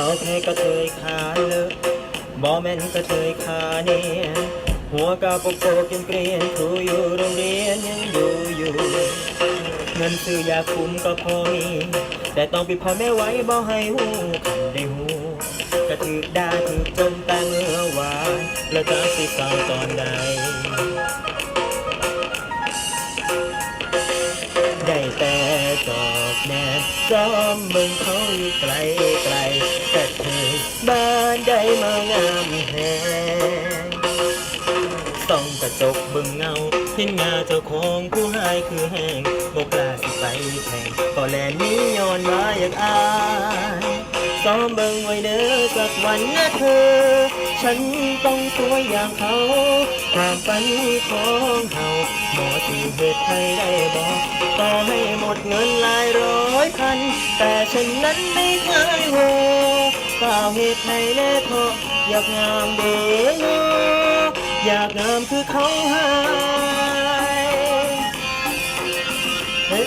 กระเทยขาเลอะบ่แม่นกระเทยขาเนี่ยหัวกะโปกโปกเกรียนเกรียนครูอยู่โรงเรียนยังอยู่อยู่เงินซื้อยาคุมก็พอมี แต่ต้องปิดพอแม่ไว้บ่ให้หูคันได้หูกระถึกด่าถึกจมตาเงือหวานแล้วจะสิเศร้าตอนใดได้ บจอมเบิ่งเขาอยู่ไกลไกลกระเทยบ้านได้มางามแฮงส่องกระจกเบิ่งเงาเห็นงาเจ้าของผู้หายคือแห้งบอกลาสิไปแข่งก็แลนี้ย้อนมาอยากอายซ้อมเบิ่งไว้เด้อสักวันนะเธอ ฉันต้องสวยอย่างเขาความฝันของเฮาหมอสิเหตุให้ได้บอกต่อให้หมดเงินหลายร้อย อยพัน แต่ฉันนั้นไม่เคยโหเปล่าเหตุให้แน่เพราะอยากงามเด้อเนาะอยากงามคือเขาหายเฮ้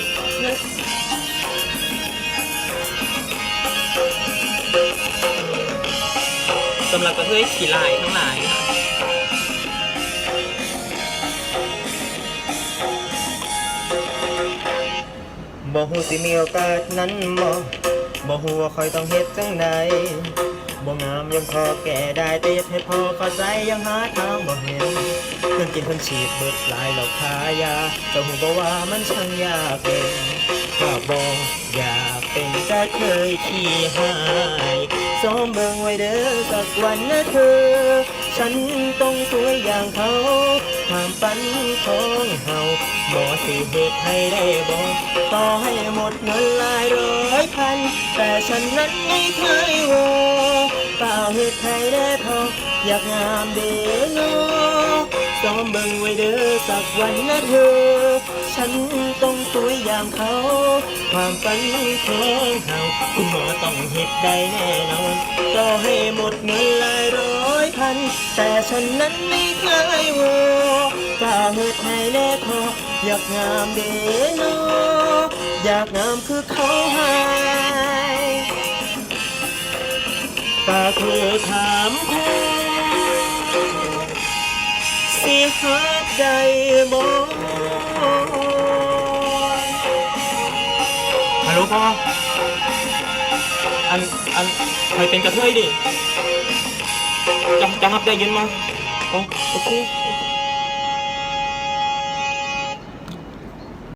สำหรับกระเทยขี่ลายทั้งหลายค่ะ บ่ฮู้สิมีโอกาสนั้นบ่บ่ฮู้ว่าคอยต้องเฮ็ดจังใดบ่งามยังพอแก่ได้แต่เฮ็ดให้พอเข้าใจยังหาทางบ่เห็นเพิ่งกินเพิ่งฉีดเบิดหลายแล้วขายาแต่ฮู้บ่ว่ามันช่างยากเย็นก็บ่อยากเป็นกระเคยขี้หายซ้อมเบิ่งไว้เด้อสักวันนะเธอ ฉันต้องสวยอย่างเขาความฝันขอ เฮาบ่สิเหตุให้ได้บ่ต่อให้หมดเงินหลายร้อยพัน แต่ฉันนั้นไม่เคยโวเปล่าเหตุให้ได้พออยากงามเด้อนาะซ้อมเบิ่งไว้เด้อสักวันนะเธอ ฉันต้องสวยอย่างเขา ความฝันของเฮาคุณหมอต้องเหตุได้แน่นอนต่อให้หมดเงินหลายร้อย แต่ฉันนั้นไม่เคยโวกล้าเหตุให้แน่พออยากงามเด้อเนาะอยากงามคือเขาใหายก็คือถามแท้สิหักได้บ่ฮัลโหลพ่ออัน อันใครเป็นกระเทยดิ จะจะรับ